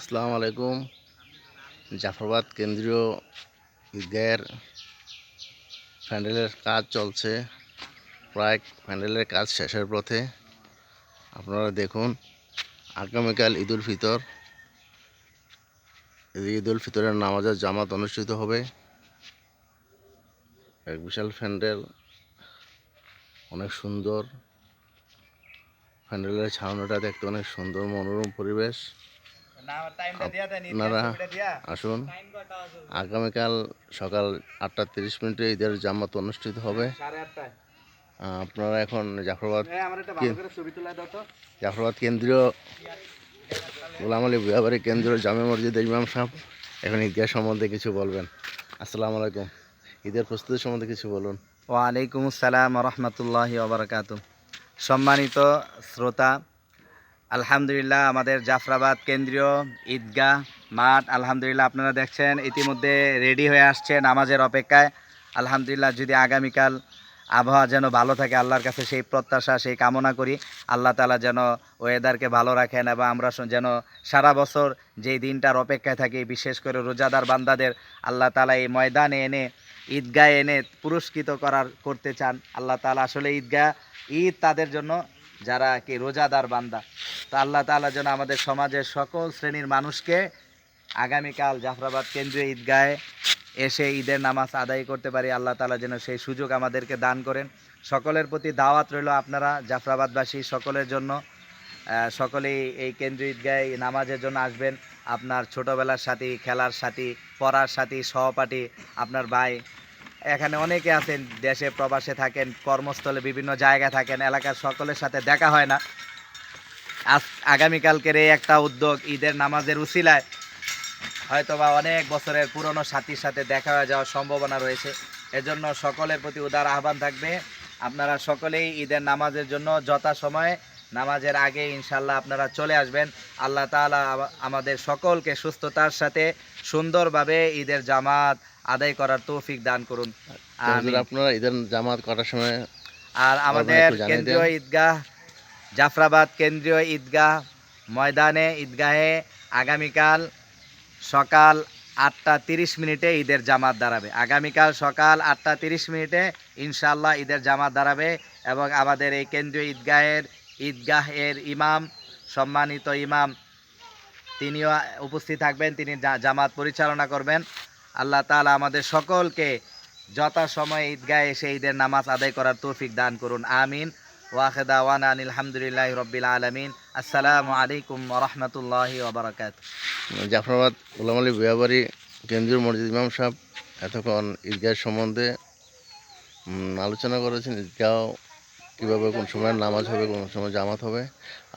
আসসালামু আলাইকুম। জাফরাবাদ কেন্দ্রীয় ঈদগাহের প্যান্ডেলের কাজ চলছে। প্রায় প্যান্ডেলের কাজ শেষের পথে। আপনারা দেখুন, আগামীকাল ঈদ উল ফিতর। এই ঈদ উল ফিতরের নামাজের জামাত অনুষ্ঠিত হবে। এক বিশাল প্যান্ডেল। অনেক সুন্দর। প্যান্ডেলের ছাউনিটা দেখতে অনেক সুন্দর, মনোরম পরিবেশ। আপনারা আসুন। আগামীকাল সকাল আটটা তিরিশ মিনিটে ঈদের জামাত অনুষ্ঠিত হবে। আপনারা এখন জাফরাবাদ জাফরাবাদ কেন্দ্রীয় গোলাম আলী বিহাবাড়ি কেন্দ্রীয় জামে মসজিদের ইমাম সাহেব এখন ঈদগাহ সম্বন্ধে কিছু বলবেন। আসসালামু আলাইকুম। ঈদের প্রস্তুতি সম্বন্ধে কিছু বলুন। ওয়ালাইকুম আসসালাম রহমতুল্লাহি ওবরাকাত সম্মানিত শ্রোতা আলহামদুলিল্লাহ, আমাদের জাফরাবাদ কেন্দ্রীয় ঈদগাহ মাঠ, আলহামদুলিল্লাহ আপনারা দেখছেন, ইতিমধ্যে রেডি হয়ে আসছে নামাজের অপেক্ষায়। আলহামদুলিল্লাহ, যদি আগামীকাল আবহাওয়া যেন ভালো থাকে, আল্লাহর কাছে সেই প্রত্যাশা, সেই কামনা করি। আল্লাহ তালা যেন ওয়েদারকে ভালো রাখেন এবং আমরা যেন সারা বছর যেই দিনটার অপেক্ষায় থাকি, বিশেষ করে রোজাদার বান্দাদের, আল্লাহ তালা এই ময়দানে এনে, ঈদগাহ এনে পুরস্কৃত করার, করতে চান। আল্লাহ তালা আসলে ঈদগাহ, ঈদ তাদের জন্য যারা কি রোজাদার বান্দা। তো আল্লাহ তালা যেন আমাদের সমাজের সকল শ্রেণির মানুষকে আগামীকাল জাফরাবাদ কেন্দ্রীয় ঈদগাহে এসে ঈদের নামাজ আদায় করতে পারি। আল্লাহ তালা যেন সেই সুযোগ আমাদেরকে দান করেন। সকলের প্রতি দাওয়াত রইল আপনারা জাফরাবাদবাসী, সকলের জন্য সকলেই এই কেন্দ্রীয় ঈদগাহে নামাজের জন্য আসবেন। আপনার ছোটোবেলার সাথী, খেলার সাথী, পড়ার সাথী, সহপাঠী, আপনার ভাই, এখানে অনেকে আছেন, দেশে, প্রবাসে থাকেন, কর্মস্থলে বিভিন্ন জায়গায় থাকেন, এলাকার সকলের সাথে দেখা হয় না। আজ আগামীকালকের এই একটা উদ্যোগ ঈদের নামাজের উসিলায় হয়তোবা অনেক বছরের পুরনো সাথীর সাথে দেখা হয়ে যাওয়ার সম্ভাবনা রয়েছে। এজন্য সকলের প্রতি উদার আহ্বান থাকবে। আপনারা সকলেই ঈদের নামাজের জন্য যথাসময়ে নামাজের আগে ইনশাল্লাহ আপনারা চলে আসবেন। আল্লাহ তাআলা আমা- আমাদের সকলকে সুস্থতার সাথে সুন্দরভাবে ঈদের জামাত আদায় করার তৌফিক দান করুন। হুজুর, আপনারা ঈদের জামাত কটার সময় আর আমাদের কেন্দ্রীয় ঈদগাহ জাফরাবাদ কেন্দ্রীয় ঈদগাহ ময়দানে, ঈদগাহে আগামীকাল সকাল আটটা তিরিশ মিনিটে ঈদের জামাত দাঁড়াবে। আগামীকাল সকাল আটটা তিরিশ মিনিটে ইনশাল্লাহ ঈদের জামাত দাঁড়াবে এবং আমাদের এই কেন্দ্রীয় ঈদগাহের ঈদগাহের ইমাম, সম্মানিত ইমাম, তিনিও উপস্থিত থাকবেন, তিনি জামাত পরিচালনা করবেন। আল্লাহ তালা আমাদের সকলকে যথাসময়ে ঈদগাহে এসে ঈদের নামাজ আদায় করার তৌফিক দান করুন। আমিন। ওয়াহেদা ওয়ান আলহামদুলিল্লাহ রব্বিল আলমিন। আসসালামু আলাইকুম রহমতুল্লাহি ওবরাকাত জাফরাবাদ গোলাম আলী বিহাবাড়ি কেন্দ্রীয় মসজিদ ইমাম সাহেব এতক্ষণ ঈদগাহের সম্বন্ধে আলোচনা করেছেন, ঈদগাহ কীভাবে, কোন সময় নামাজ হবে, কোন সময় জামাত হবে।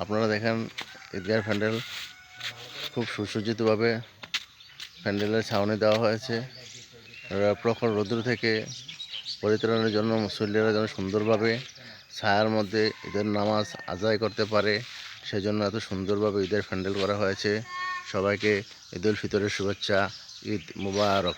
আপনারা দেখেন, ঈদগাহের প্যান্ডেল খুব সুসজ্জিতভাবে প্যান্ডেলের ছাউনি দেওয়া হয়েছে। প্রখর রৌদ্র থেকে পরিত্রাণের জন্য, মুসল্লিরা যেন সুন্দরভাবে ছায়ার মধ্যে ঈদের নামাজ আদায় করতে পারে। সেজন্য এত সুন্দরভাবে ঈদের প্যান্ডেল করা হয়েছে। সবাইকে ঈদ উল ফিতরের শুভেচ্ছা, ঈদ মুবারক।